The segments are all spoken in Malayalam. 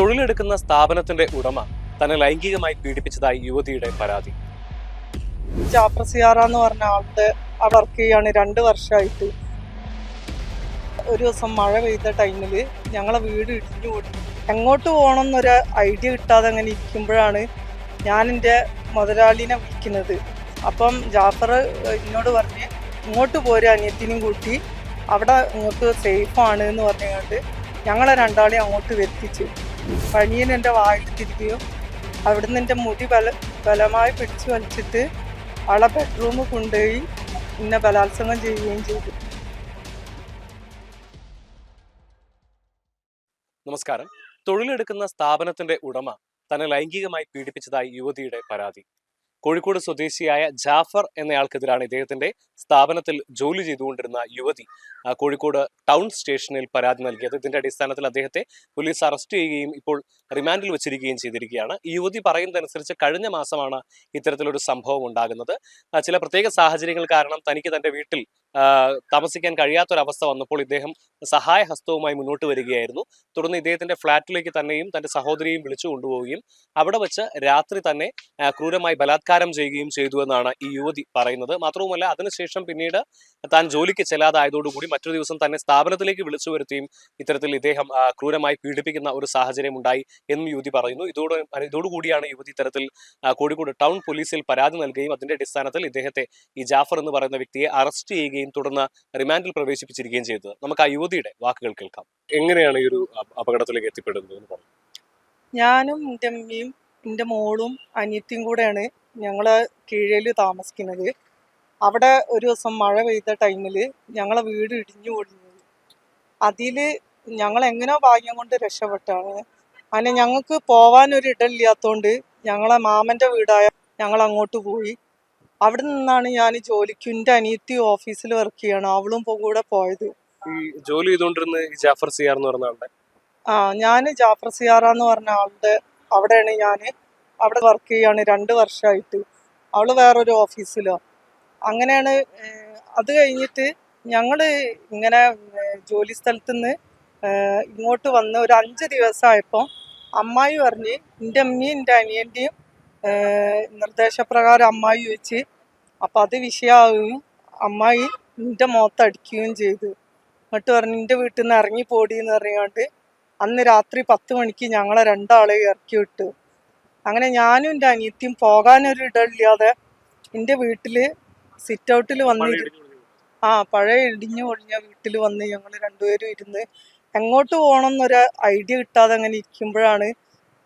തൊഴിലെടുക്കുന്ന സ്ഥാപനത്തിന്റെ ഉടമ തന്നെ ലൈംഗികമായി പീഡിപ്പിച്ചതായി യുവതിയുടെ പരാതി. ജാഫർ പറഞ്ഞ ആളുടെ ആ വർക്ക് ചെയ്യാണ് രണ്ട് വർഷമായിട്ട് ഒരു ദിവസം മഴ പെയ്ത ടൈമിൽ ഞങ്ങളെ വീട് ഇടിഞ്ഞു കൂടി എങ്ങോട്ട് പോകണം എന്നൊരു ഐഡിയ കിട്ടാതെ അങ്ങനെ ഇരിക്കുമ്പോഴാണ് ഞാൻ എന്റെ മുതലാളിനെ വിളിക്കുന്നത്. അപ്പം ജാഫർ എന്നോട് പറഞ്ഞ് ഇങ്ങോട്ട് പോരും അനിയത്തിനും കൂട്ടി. അവിടെ ഇങ്ങോട്ട് സേഫാണ് എന്ന് പറഞ്ഞുകൊണ്ട് ഞങ്ങളെ രണ്ടാളെയും അങ്ങോട്ട് വരുത്തിച്ചു. പനിയൻ എന്റെ വായിൽ തിരികെയും അവിടുന്ന് എന്റെ മുടി ബല ബലമായി പിടിച്ചു വലിച്ചിട്ട് അവളെ ബെഡ്റൂമിൽ കൊണ്ടുപോയി എന്നെ ബലാത്സംഗം ചെയ്യുകയും ചെയ്തു. നമസ്കാരം. തൊഴിലെടുക്കുന്ന സ്ഥാപനത്തിന്റെ ഉടമ തന്നെ ലൈംഗികമായി പീഡിപ്പിച്ചതായി യുവതിയുടെ പരാതി. കോഴിക്കോട് സ്വദേശിയായ ജാഫർ എന്നയാൾക്കെതിരാണ് ഇദ്ദേഹത്തിന്റെ സ്ഥാപനത്തിൽ ജോലി ചെയ്തുകൊണ്ടിരുന്ന യുവതി കോഴിക്കോട് ടൗൺ സ്റ്റേഷനിൽ പരാതി നൽകിയത്. ഇതിന്റെ അടിസ്ഥാനത്തിൽ അദ്ദേഹത്തെ പോലീസ് അറസ്റ്റ് ചെയ്യുകയും ഇപ്പോൾ റിമാൻഡിൽ വെച്ചിരിക്കുകയും ചെയ്തിരിക്കുകയാണ്. ഈ യുവതി പറയുന്നതനുസരിച്ച് കഴിഞ്ഞ മാസമാണ് ഇത്തരത്തിലൊരു സംഭവം ഉണ്ടാകുന്നത്. ചില പ്രത്യേക സാഹചര്യങ്ങൾ കാരണം തനിക്ക് തന്റെ വീട്ടിൽ താമസിക്കാൻ കഴിയാത്തൊരവസ്ഥ വന്നപ്പോൾ ഇദ്ദേഹം സഹായ ഹസ്തവുമായി മുന്നോട്ട് വരികയായിരുന്നു. തുടർന്ന് ഇദ്ദേഹത്തിന്റെ ഫ്ളാറ്റിലേക്ക് തന്നെയും തന്റെ സഹോദരിയെയും വിളിച്ചു കൊണ്ടുപോവുകയും അവിടെ വെച്ച് രാത്രി തന്നെ ക്രൂരമായി ബലാത്കാരം ചെയ്യുകയും ചെയ്തു എന്നാണ് ഈ യുവതി പറയുന്നത്. മാത്രവുമല്ല അതിനുശേഷം പിന്നീട് താൻ ജോലിക്ക് ചെല്ലാതായതോടുകൂടി മറ്റൊരു ദിവസം തന്നെ സ്ഥാപനത്തിലേക്ക് വിളിച്ചു വരുത്തിയും ഇത്തരത്തിൽ ഇദ്ദേഹം ക്രൂരമായി പീഡിപ്പിക്കുന്ന ഒരു സാഹചര്യം ഉണ്ടായി എന്നും യുവതി പറയുന്നു. ഇതോട് ഇതോടുകൂടിയാണ് യുവതി ഇത്തരത്തിൽ കോഴിക്കോട് ടൗൺ പോലീസിൽ പരാതി നൽകുകയും അതിന്റെ അടിസ്ഥാനത്തിൽ ഇദ്ദേഹത്തെ ഈ ജാഫർ എന്ന് പറയുന്ന വ്യക്തിയെ അറസ്റ്റ് ചെയ്യുകയും തുടർന്ന് റിമാൻഡിൽ പ്രവേശിപ്പിച്ചിരിക്കുകയും ചെയ്തത്. നമുക്ക് ആ യുവതിയുടെ വാക്കുകൾ കേൾക്കാം. എങ്ങനെയാണ് ഈ ഒരു അപകടത്തിലേക്ക് എത്തിപ്പെടുന്നത് പറഞ്ഞു ഞാനും എന്റെ അമ്മയും എന്റെ മോളും അനിയത്തിയും കൂടെയാണ് ഞങ്ങളെ കീഴേൽ താമസിക്കുന്നത്. അവിടെ ഒരു ദിവസം മഴ പെയ്ത ടൈമിൽ ഞങ്ങളെ വീട് ഇടിഞ്ഞു പൊളിഞ്ഞു. അതിൽ ഞങ്ങൾ എങ്ങനെയോ ഭാഗ്യം കൊണ്ട് രക്ഷപ്പെട്ടാണ്. അങ്ങനെ ഞങ്ങൾക്ക് പോവാൻ ഒരു ഇടമില്ലാത്തതുകൊണ്ട് ഞങ്ങളെ മാമന്റെ വീടായ ഞങ്ങൾ അങ്ങോട്ട് പോയി. അവിടെ നിന്നാണ് ഞാൻ ജോലിക്ക് എന്റെ അനിയത്തി ഓഫീസിൽ വർക്ക് ചെയ്യണം. അവളും കൂടെ പോയത്. ഈ ജോലി ചെയ്തുകൊണ്ടിരുന്ന ജാഫർ സിയാർ എന്ന് പറഞ്ഞ ആളുടെ? ആ ഞാൻ ജാഫർ സിയാറ എന്ന് പറഞ്ഞ ആളുടെ അവിടെയാണ് ഞാൻ അവിടെ വർക്ക് ചെയ്യാണ് രണ്ട് വർഷമായിട്ട് അവൾ വേറൊരു ഓഫീസിലോ അങ്ങനെയാണ് അത് കഴിഞ്ഞിട്ട് ഞങ്ങൾ ഇങ്ങനെ ജോലി സ്ഥലത്തു നിന്ന് ഇങ്ങോട്ട് വന്ന് ഒരു അഞ്ച് ദിവസമായപ്പോൾ അമ്മായി പറഞ്ഞ് എന്റെ അമ്മയും എന്റെ അനിയന്റെയും നിർദ്ദേശപ്രകാരം അമ്മായി വെച്ച് അപ്പം അത് വിഷയമാവുകയും അമ്മായി എന്റെ മുഖത്തടിക്കുകയും ചെയ്തു. എന്നിട്ട് പറഞ്ഞ് എന്റെ വീട്ടിൽ നിന്ന് ഇറങ്ങി പോടിയെന്ന് പറഞ്ഞുകൊണ്ട് അന്ന് രാത്രി പത്ത് മണിക്ക് ഞങ്ങളെ രണ്ടാളെ ഇറക്കി വിട്ടു. അങ്ങനെ ഞാനും എന്റെ അനിയത്തിയും പോകാനൊരു ഇടമില്ലാതെ എന്റെ വീട്ടിൽ സിറ്റ് ഔട്ടിൽ വന്നിരുന്നു ആ പഴയ ഇടിഞ്ഞു പൊളിഞ്ഞ വീട്ടിൽ വന്ന് ഞങ്ങൾ രണ്ടുപേരും ഇരുന്ന് എങ്ങോട്ട് പോകണം എന്നൊരു ഐഡിയ കിട്ടാതെ അങ്ങനെ ഇരിക്കുമ്പോഴാണ്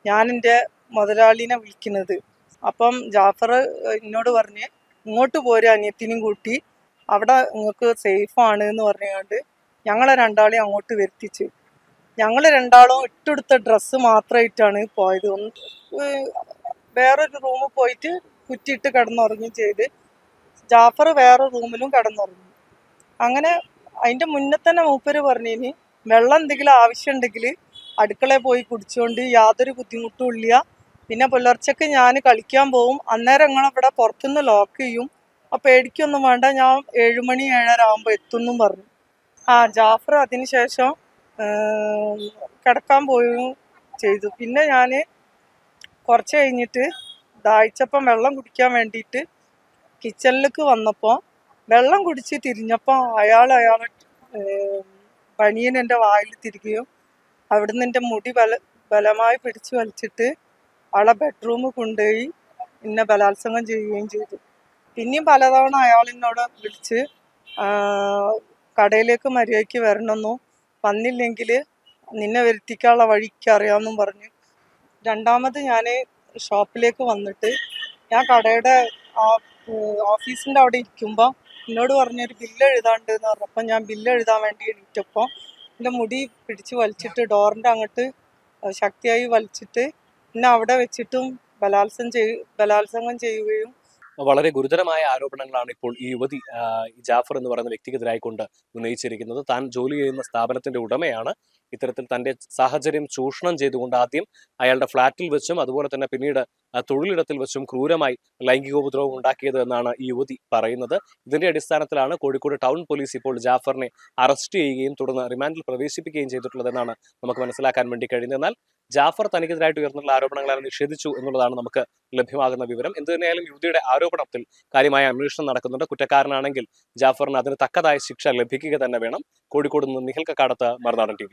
ഞാൻ എന്റെ മുതലാളിനെ വിളിക്കുന്നത്. അപ്പം ജാഫർ എന്നോട് പറഞ്ഞ് ഇങ്ങോട്ട് പോരെ അനിയത്തിനും കൂട്ടി. അവിടെ നിങ്ങൾക്ക് സേഫാണ് എന്ന് പറഞ്ഞുകൊണ്ട് ഞങ്ങളെ രണ്ടാളെയും അങ്ങോട്ട് വരുത്തിച്ച്. ഞങ്ങൾ രണ്ടാളും ഇട്ടെടുത്ത ഡ്രസ്സ് മാത്രമായിട്ടാണ് പോയത്. വേറൊരു റൂമിൽ പോയിട്ട് കുറ്റിയിട്ട് കിടന്നുറങ്ങി ചെയ്ത്. ജാഫർ വേറെ റൂമിലും കിടന്നുറങ്ങി. അങ്ങനെ അതിന്റെ മുന്നേ തന്നെ മൂപ്പര് പറഞ്ഞിനി വെള്ളം എന്തെങ്കിലും ആവശ്യമുണ്ടെങ്കിൽ അടുക്കളയിൽ പോയി കുടിച്ചുകൊണ്ട് യാതൊരു ബുദ്ധിമുട്ടും ഇല്ല. പിന്നെ പുലർച്ചയ്ക്ക് ഞാൻ കളിക്കാൻ പോവും. അന്നേരം ഞങ്ങളവിടെ പുറത്തുനിന്ന് ലോക്ക് ചെയ്യും. അപ്പോൾ പേടിക്കൊന്നും വേണ്ട. ഞാൻ ഏഴുമണി ഏഴര ആകുമ്പോൾ എത്തുമെന്നും പറഞ്ഞു. ആ ജാഫർ അതിനുശേഷം കിടക്കാൻ പോവുകയും ചെയ്തു. പിന്നെ ഞാൻ കുറച്ച് കഴിഞ്ഞിട്ട് ദാഹിച്ചപ്പം വെള്ളം കുടിക്കാൻ വേണ്ടിയിട്ട് കിച്ചണിലേക്ക് വന്നപ്പോൾ വെള്ളം കുടിച്ച് തിരിഞ്ഞപ്പോൾ അയാൾ അയാൾ പനിയൻ എന്റെ വായിൽ തിരികെയും അവിടുന്ന് എന്റെ മുടി ബല ബലമായി പിടിച്ചു വലിച്ചിട്ട് അവളെ ബെഡ്റൂമിൽ കൊണ്ടുപോയി എന്നെ ബലാത്സംഗം ചെയ്യുകയും ചെയ്തു. പിന്നെയും പലതവണ അയാൾ വിളിച്ച് കടയിലേക്ക് മര്യാദയ്ക്ക് വരണമെന്നും വന്നില്ലെങ്കിൽ നിന്നെ വരുത്തിക്കാനുള്ള വഴിക്ക് അറിയാമെന്നും പറഞ്ഞ് രണ്ടാമത് ഞാൻ ഷോപ്പിലേക്ക് വന്നിട്ട് ഞാൻ കടയുടെ ഓഫീസിന്റെ അവിടെ ഇരിക്കുമ്പോൾ എന്നോട് പറഞ്ഞൊരു ബില്ല് എഴുതാണ്ട് എന്ന് പറഞ്ഞപ്പോൾ ഞാൻ ബില്ല് എഴുതാൻ വേണ്ടി എണീറ്റപ്പോൾ എന്റെ മുടി പിടിച്ച് വലിച്ചിട്ട് ഡോറിന്റെ അങ്ങോട്ട് ശക്തിയായി വലിച്ചിട്ട് എന്നെ അവിടെ വെച്ചിട്ടും ബലാത്സംഗം ചെയ് ബലാത്സംഗം ചെയ്യുകയും വളരെ ഗുരുതരമായ ആരോപണങ്ങളാണ് ഇപ്പോൾ ഈ യുവതി ജാഫർ എന്ന് പറയുന്ന വ്യക്തിക്കെതിരായിക്കൊണ്ട് ഉന്നയിച്ചിരിക്കുന്നത്. താൻ ജോലി ചെയ്യുന്ന സ്ഥാപനത്തിന്റെ ഉടമയാണ്. ഇത്തരത്തിൽ തന്റെ സാഹചര്യം ചൂഷണം ചെയ്തുകൊണ്ട് ആദ്യം അയാളുടെ ഫ്ളാറ്റിൽ വെച്ചും അതുപോലെ തന്നെ പിന്നീട് തൊഴിലിടത്തിൽ വെച്ചും ക്രൂരമായി ലൈംഗികോപദ്രവം ഉണ്ടാക്കിയത് എന്നാണ് ഈ യുവതി പറയുന്നത്. ഇതിന്റെ അടിസ്ഥാനത്തിലാണ് കോഴിക്കോട് ടൗൺ പോലീസ് ഇപ്പോൾ ജാഫറിനെ അറസ്റ്റ് ചെയ്യുകയും തുടർന്ന് റിമാൻഡിൽ പ്രവേശിപ്പിക്കുകയും ചെയ്തിട്ടുള്ളതെന്നാണ് നമുക്ക് മനസ്സിലാക്കാൻ വേണ്ടി കഴിയുന്നത്. എന്നാൽ ജാഫർ തനിക്കെതിരായിട്ട് ഉയർന്നുള്ള ആരോപണങ്ങളെ നിഷേധിച്ചു എന്നുള്ളതാണ് നമുക്ക് ലഭ്യമാകുന്ന വിവരം. എന്ത് തന്നെയായാലും യുവതിയുടെ ആരോപണത്തിൽ കാര്യമായ അന്വേഷണം നടക്കുന്നുണ്ട്. കുറ്റക്കാരനാണെങ്കിൽ ജാഫറിന് അതിന് തക്കതായ ശിക്ഷ ലഭിക്കുക തന്നെ വേണം. കോഴിക്കോട് നിന്ന് നിഹൽക്കക്കാടത്ത് കക്കാടത്ത് മറുനാടൻ ടി